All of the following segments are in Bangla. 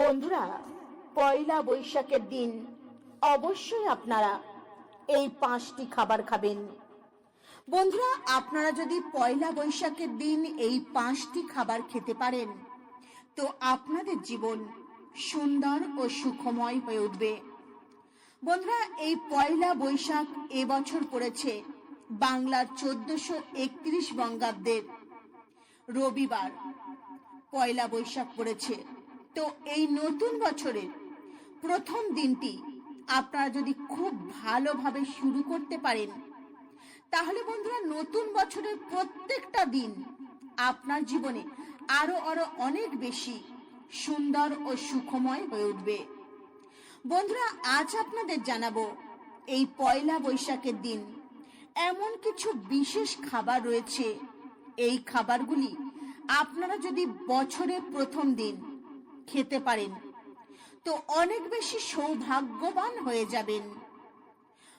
বন্ধুরা, পয়লা বৈশাখের দিন অবশ্যই আপনারা এই পাঁচটি খাবার খাবেন। বন্ধুরা, আপনারা যদি পয়লা বৈশাখের দিন এই পাঁচটি খাবার খেতে পারেন, তো আপনাদের জীবন সুন্দর ও সুখময় হয়ে উঠবে। বন্ধুরা, এই পয়লা বৈশাখ এবছর পড়েছে বাংলার চোদ্দশো একত্রিশ বঙ্গাব্দের রবিবার। পয়লা বৈশাখ পড়েছে তো এই নতুন বছরের প্রথম দিনটি আপনারা যদি খুব ভালোভাবে শুরু করতে পারেন, তাহলে বন্ধুরা নতুন বছরের প্রত্যেকটা দিন আপনার জীবনে আরও আরও অনেক বেশি সুন্দর ও সুখময় হয়ে উঠবে। বন্ধুরা, আজ আপনাদের জানাব এই পয়লা বৈশাখের দিন এমন কিছু বিশেষ খাবার রয়েছে। এই খাবারগুলি আপনারা যদি বছরের প্রথম দিন খেতে পারেন। তো অনেক বেশি সৌভাগ্যবান হয়ে যাবেন।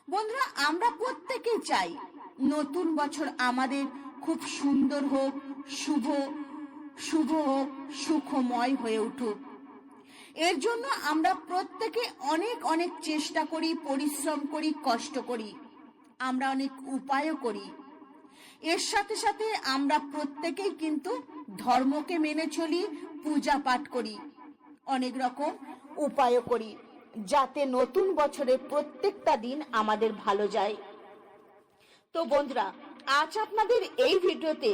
বন্ধুরা, আমরা প্রত্যেকেই চাই নতুন বছর আমাদের খুব সুন্দর হোক, শুভ শুভ হোক, সুখময় হয়ে উঠুক। এর জন্য আমরা প্রত্যেকে অনেক অনেক চেষ্টা করি, পরিশ্রম করি, কষ্ট করি। আমরা অনেক উপায়ও করি। এর সাথে সাথে আমরা প্রত্যেকেই কিন্তু ধর্মকে মেনে চলি, পূজা পাঠ করি। অনেক রকম উপায়ও করি, যাতে নতুন বছরের প্রত্যেকটা দিন আমাদের ভালো যায়। তো বন্ধুরা, আজ আপনাদের এই ভিডিওতে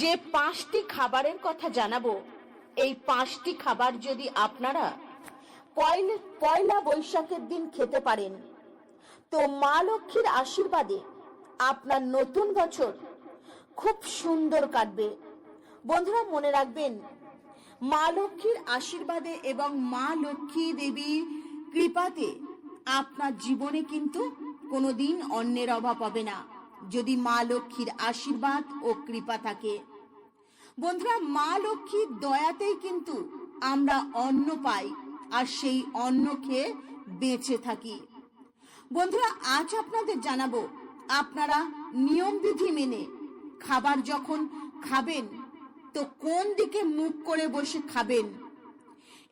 যে পাঁচটি খাবারের কথা জানাব, এই পাঁচটি খাবার যদি আপনারা পয়লা পয়লা বৈশাখের দিন খেতে পারেন, তো মা লক্ষ্মীর আশীর্বাদে আপনার নতুন বছর খুব সুন্দর কাটবে। বন্ধুরা, মনে রাখবেন মা লক্ষ্মীর আশীর্বাদে এবং মা লক্ষ্মী দেবীর কৃপাতে আপনার জীবনে কিন্তু কোনোদিন অন্যের অভাব হবে না, যদি মা লক্ষ্মীর আশীর্বাদ ও কৃপা থাকে। বন্ধুরা, মা লক্ষ্মীর দয়াতেই কিন্তু আমরা অন্ন পাই আর সেই অন্ন খেয়ে বেঁচে থাকি। বন্ধুরা, আজ আপনাদের জানাব, আপনারা নিয়মবিধি মেনে খাবার যখন খাবেন তো কোন দিকে মুখ করে বসে খাবেন?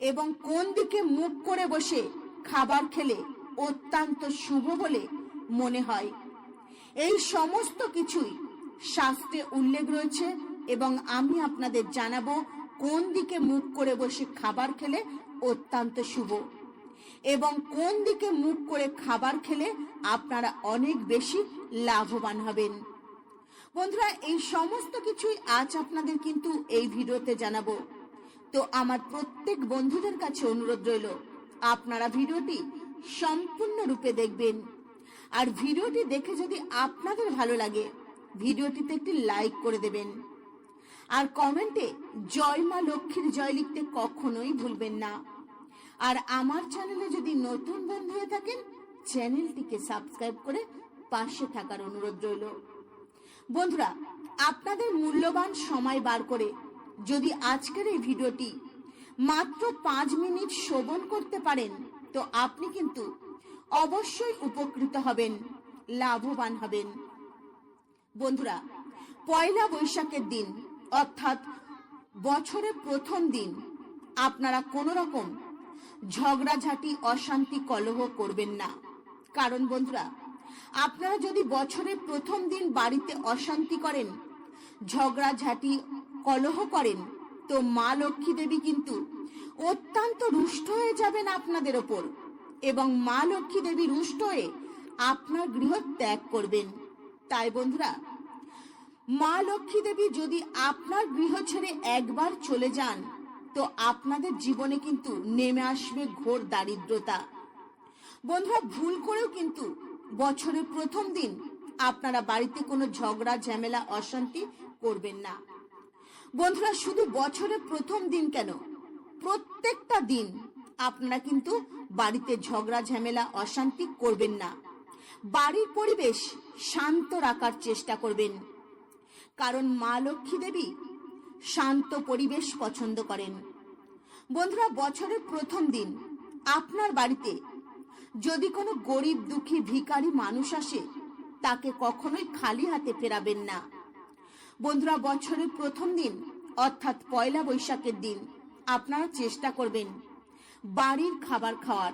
এবং কোন দিকে মুখ করে বসে খাবার খেলে অত্যন্ত শুভ বলে মনে হয়? এই সমস্ত কিছুই শাস্ত্রে উল্লেখ রয়েছে এবং আমি আপনাদের জানাব কোন দিকে মুখ করে বসে খাবার খেলে অত্যন্ত শুভ। এবং কোন দিকে মুখ করে খাবার খেলে আপনারা অনেক বেশি লাভবান হবেন। বন্ধুরা, এই সমস্ত কিছুই আজ আপনাদের কিন্তু এই ভিডিওতে জানাব। তো আমার প্রত্যেক বন্ধুদের কাছে অনুরোধ রইল, আপনারা ভিডিওটি সম্পূর্ণরূপে দেখবেন। আর ভিডিওটি দেখে যদি আপনাদের ভালো লাগে, ভিডিওটিতে একটি লাইক করে দেবেন। আর কমেন্টে জয় মা লক্ষ্মীর জয় লিখতে কখনোই ভুলবেন না। আর আমার চ্যানেলে যদি নতুন বন্ধু হয়ে থাকেন, চ্যানেলটিকে সাবস্ক্রাইব করে পাশে থাকার অনুরোধ রইল। বন্ধুরা, আপনাদের মূল্যবান সময় বার করে যদি আজকের এই ভিডিওটি মাত্র পাঁচ মিনিট শোভন করতে পারেন, তো আপনি কিন্তু অবশ্যই উপকৃত হবেন, লাভবান হবেন। বন্ধুরা, পয়লা বৈশাখের দিন, অর্থাৎ বছরের প্রথম দিন, আপনারা কোনো রকম ঝগড়াঝাটি, অশান্তি, কলহ করবেন না। কারণ বন্ধুরা আপনারা যদি বছরের প্রথম দিন বাড়িতে অশান্তি করেন, ঝগড়াঝাটি, কলহ করেন, তো মা লক্ষ্মী দেবী কিন্তু অত্যন্ত রুষ্ট হয়ে যাবেন আপনাদের ওপর এবং মা লক্ষ্মী দেবী রুষ্ট হয়ে আপনার গৃহ ত্যাগ করবেন। তাই বন্ধুরা, মা লক্ষ্মী দেবী যদি আপনার গৃহ ছেড়ে একবার চলে যান, তো আপনাদের জীবনে কিন্তু নেমে আসবে ঘোর দারিদ্রতা। বন্ধুরা, ভুল করেও কিন্তু বছরের প্রথম দিন আপনারা বাড়িতে কোনো ঝগড়া, ঝামেলা, অশান্তি করবেন না। বন্ধুরা, শুধু বছরের প্রথম দিন কেন? প্রত্যেকটা দিন আপনারা কিন্তু বাড়িতে ঝগড়া, ঝামেলা, অশান্তি করবেন না। বাড়ির পরিবেশ শান্ত রাখার চেষ্টা করবেন। কারণ মা লক্ষ্মী দেবী শান্ত পরিবেশ পছন্দ করেন। বন্ধুরা, বছরের প্রথম দিন আপনার বাড়িতে যদি কোনো গরিব দুঃখী ভিখারি মানুষ আসে, তাকে কখনোই খালি হাতে ফেরাবেন না। বন্ধুরা, বছরের প্রথম দিন, অর্থাৎ পয়লা বৈশাখের দিন, আপনারা চেষ্টা করবেন বাড়ির খাবার খাওয়ার।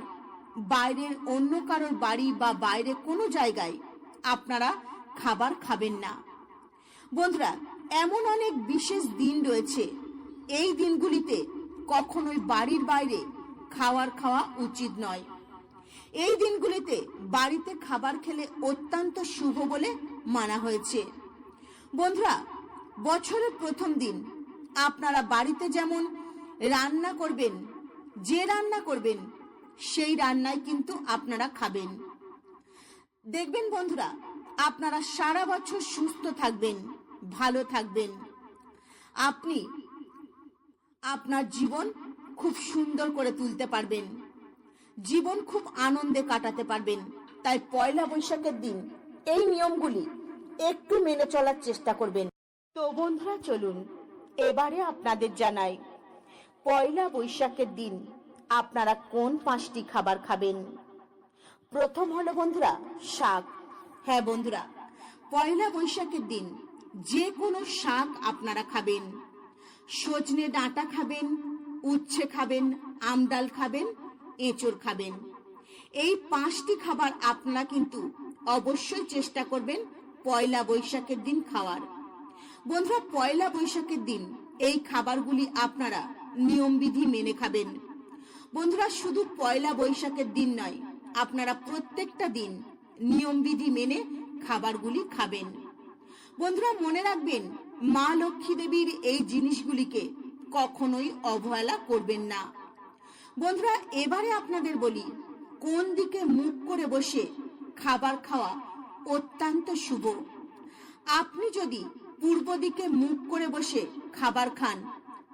বাইরের অন্য কারোর বাড়ি বা বাইরে কোনো জায়গায় আপনারা খাবার খাবেন না। বন্ধুরা, এমন অনেক বিশেষ দিন রয়েছে। এই দিনগুলিতে কখনোই বাড়ির বাইরে খাওয়ার খাওয়া উচিত নয়। এই দিনগুলিতে বাড়িতে খাবার খেলে অত্যন্ত শুভ বলে মানা হয়েছে। বন্ধুরা, বছরের প্রথম দিন, আপনারা বাড়িতে যেমন রান্না করবেন, যে রান্না করবেন, সেই রান্নায় কিন্তু আপনারা খাবেন। দেখবেন বন্ধুরা, আপনারা সারা বছর সুস্থ থাকবেন, ভালো থাকবেন। আপনি আপনার জীবন খুব সুন্দর করে তুলতে পারবেন। জীবন খুব আনন্দে কাটাতে পারবেন। তাই পয়লা বৈশাখের দিন এই নিয়মগুলি একটু মেনে চলার চেষ্টা করবেন। তো বন্ধুরা, চলুন এবারে আপনাদের জানাই, পয়লা বৈশাখের দিন আপনারা কোন পাঁচটি খাবার খাবেন? প্রথম হলো বন্ধুরা, শাক। হ্যাঁ বন্ধুরা, পয়লা বৈশাখের দিন যে কোনো শাক আপনারা খাবেন। সজনে ডাঁটা খাবেন, উচ্ছে খাবেন, আমডাল খাবেন এঁচড় খাবেন। এই পাঁচটি খাবার আপনারা কিন্তু অবশ্যই চেষ্টা করবেন পয়লা বৈশাখের দিন খাওয়ার। বন্ধুরা, পয়লা বৈশাখের দিন এই খাবারগুলি আপনারা নিয়মবিধি মেনে খাবেন। বন্ধুরা, শুধু পয়লা বৈশাখের দিন নয়, আপনারা প্রত্যেকটা দিন নিয়মবিধি মেনে খাবারগুলি খাবেন। বন্ধুরা, মনে রাখবেন, মা লক্ষ্মী দেবীর এই জিনিসগুলিকে কখনোই অবহেলা করবেন না। বন্ধুরা, এবারে আপনাদের বলি, কোন দিকে মুখ করে বসে খাবার খাওয়া অত্যন্ত শুভ? আপনি যদি পূর্ব দিকে মুখ করে বসে খাবার খান,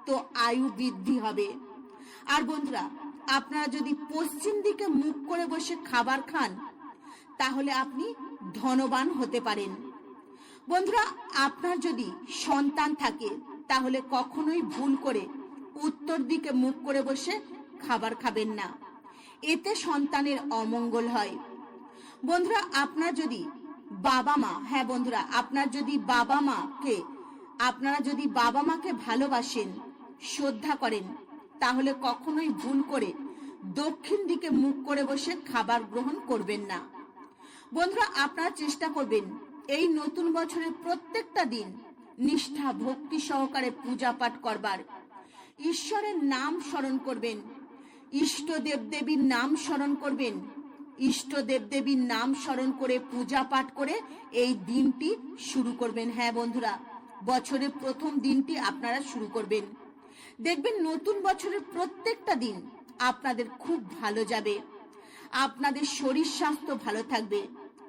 তো আয়ু বৃদ্ধি হবে। আর বন্ধুরা, আপনারা যদি পশ্চিম দিকে মুখ করে বসে খাবার খান, তাহলে আপনি ধনবান হতে পারেন। বন্ধুরা, আপনার যদি সন্তান থাকে, তাহলে কখনোই ভুল করে উত্তর দিকে মুখ করে বসে খাবার খাবেন না। এতে সন্তানের অমঙ্গল হয়। বন্ধুরা, আপনার যদি বাবা মা হ্যাঁ বন্ধুরা, আপনার যদি বাবা মাকে, আপনারা যদি বাবা মাকে ভালোবাসেন, শ্রদ্ধা করেন, তাহলে কখনোই ভুল করে দক্ষিণ দিকে মুখ করে বসে খাবার গ্রহণ করবেন না। বন্ধুরা, আপনারা চেষ্টা করবেন এই নতুন বছরের প্রত্যেকটা দিন নিষ্ঠা, ভক্তি সহকারে পূজা পাঠ করবার। ঈশ্বরের নাম স্মরণ করবেন ইষ্ট দেব দেবীর নাম স্মরণ করবেন। ইষ্ট দেব দেবীর নাম স্মরণ করে পূজা পাঠ করে এই দিনটি শুরু করবেন। হ্যাঁ বন্ধুরা, বছরের প্রথম দিনটি আপনারা শুরু করবেন। দেখবেন নতুন বছরের প্রত্যেকটা দিন আপনাদের খুব ভালো যাবে। আপনাদের শরীর স্বাস্থ্য ভালো থাকবে।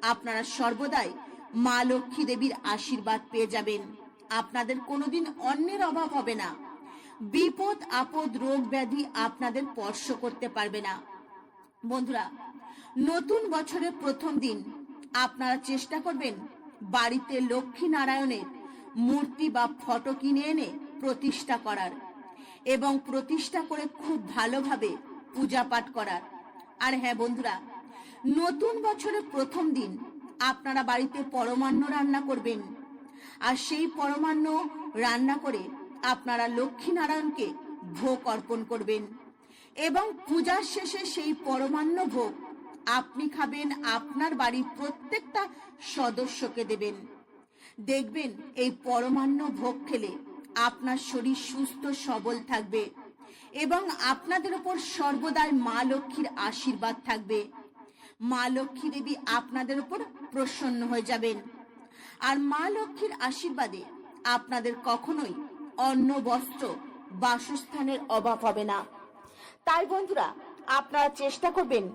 আপনারা সর্বদাই মা লক্ষ্মী দেবীর আশীর্বাদ পেয়ে যাবেন। আপনাদের কোনোদিন অন্যের অভাব হবে না। বিপদ, আপদ, রোগ ব্যাধি আপনাদের স্পর্শ করতে পারবে না। বন্ধুরা, নতুন বছরের প্রথম দিন, আপনারা চেষ্টা করবেন বাড়িতে লক্ষ্মী নারায়ণের মূর্তি বা ফটো কিনে এনে প্রতিষ্ঠা করার এবং প্রতিষ্ঠা করে খুব ভালোভাবে পূজা পাঠ করার। আর হ্যাঁ বন্ধুরা, নতুন বছরের প্রথম দিন আপনারা বাড়িতে পরমান্ন রান্না করবেন। আর সেই পরমান্ন রান্না করে আপনারা লক্ষ্মী নারায়ণকে ভোগ অর্পণ করবেন। এবং পূজার শেষে সেই পরমান্ন ভোগ আপনি খাবেন, আপনার বাড়ির প্রত্যেকটা সদস্যকে দেবেন। দেখবেন এই পরমান্ন ভোগ খেলে আপনার শরীর সুস্থ, সবল থাকবে এবং আপনাদের উপর সর্বদাই মা লক্ষ্মীর আশীর্বাদ থাকবে। মা লক্ষ্মী দেবী আপনাদের উপর প্রসন্ন হয়ে যাবেন। আর মা লক্ষ্মীর আশীর্বাদে আপনাদের কখনোই অন্ন বস্ত্র বাসস্থানের অভাব হবে না। তাই বন্ধুরা, আপনারা চেষ্টা করবেন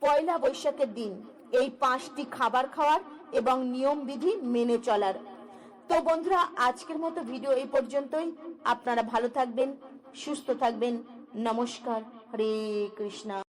পয়লা বৈশাখের দিন এই পাঁচটি খাবার খাওয়ার এবং নিয়ম বিধি মেনে চলার। তো বন্ধুরা, আজকের মতো ভিডিও এই পর্যন্তই। আপনারা ভালো থাকবেন, সুস্থ থাকবেন। নমস্কার। হরে কৃষ্ণা।